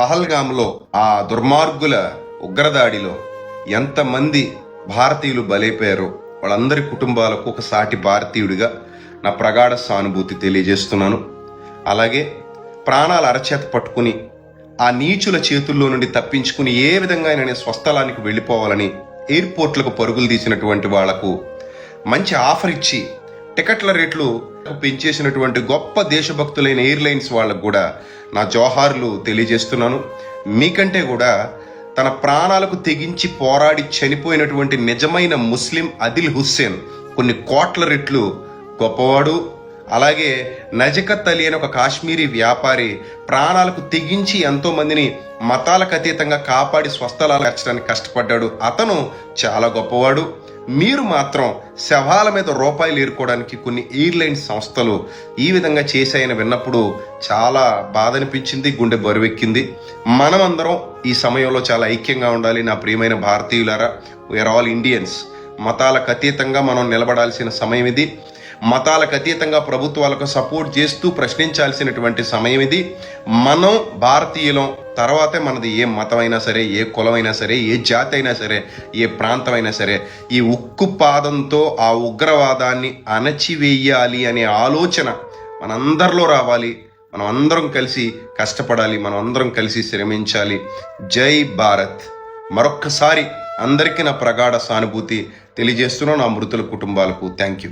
పహల్గామ్లో ఆ దుర్మార్గుల ఉగ్రదాడిలో ఎంతమంది భారతీయులు బలైపోయారో వాళ్ళందరి కుటుంబాలకు ఒక సాటి భారతీయుడిగా నా ప్రగాఢ సానుభూతి తెలియజేస్తున్నాను. అలాగే ప్రాణాలు అరచేత పట్టుకుని ఆ నీచుల చేతుల్లో నుండి తప్పించుకుని ఏ విధంగా నేను స్వస్థలానికి వెళ్ళిపోవాలని ఎయిర్పోర్ట్లకు పరుగులు తీసినటువంటి వాళ్ళకు మంచి ఆఫర్ ఇచ్చి టికెట్ల రేట్లు పెంచేసినటువంటి గొప్ప దేశభక్తులైన ఎయిర్లైన్స్ వాళ్ళకు కూడా నా జోహార్లు తెలియజేస్తున్నాను. మీకంటే కూడా తన ప్రాణాలకు తెగించి పోరాడి చనిపోయినటువంటి నిజమైన ముస్లిం అదిల్ హుస్సేన్ కొన్ని కోట్ల రెట్లు గొప్పవాడు. అలాగే నజకత్ అలీ అని ఒక కాశ్మీరీ వ్యాపారి ప్రాణాలకు తెగించి ఎంతో మందిని మతాలకు అతీతంగా కాపాడి స్వస్థలాలు వచ్చడానికి కష్టపడ్డాడు. అతను చాలా గొప్పవాడు. మీరు మాత్రం శవాల మీద రూపాయలు ఏరుకోవడానికి కొన్ని ఎయిర్లైన్ సంస్థలు ఈ విధంగా చేశాయని విన్నప్పుడు చాలా బాధ అనిపించింది గుండె బరువెక్కింది. మనమందరం ఈ సమయంలో చాలా ఐక్యంగా ఉండాలి నా ప్రియమైన భారతీయులారా. వీఆర్ ఆల్ ఇండియన్స్ మతాలకు అతీతంగా మనం నిలబడాల్సిన సమయం ఇది. మతాలకు అతీతంగా ప్రభుత్వాలకు సపోర్ట్ చేస్తూ ప్రశ్నించాల్సినటువంటి సమయం ఇది. మనం భారతీయులం తర్వాతే మనది ఏ మతమైనా సరే ఏ కులమైనా సరే ఏ జాతి అయినా సరే ఏ ప్రాంతమైనా సరే ఈ ఉక్కు పాదంతో ఆ ఉగ్రవాదాన్ని అణచివేయాలి అనే ఆలోచన మనందరిలో రావాలి. మనం అందరం కలిసి కష్టపడాలి మనం అందరం కలిసి శ్రమించాలి. జై భారత్. మరొక్కసారి అందరికీ నా ప్రగాఢ సానుభూతి తెలియజేస్తున్నాను నా మృతుల కుటుంబాలకు థ్యాంక్ యూ.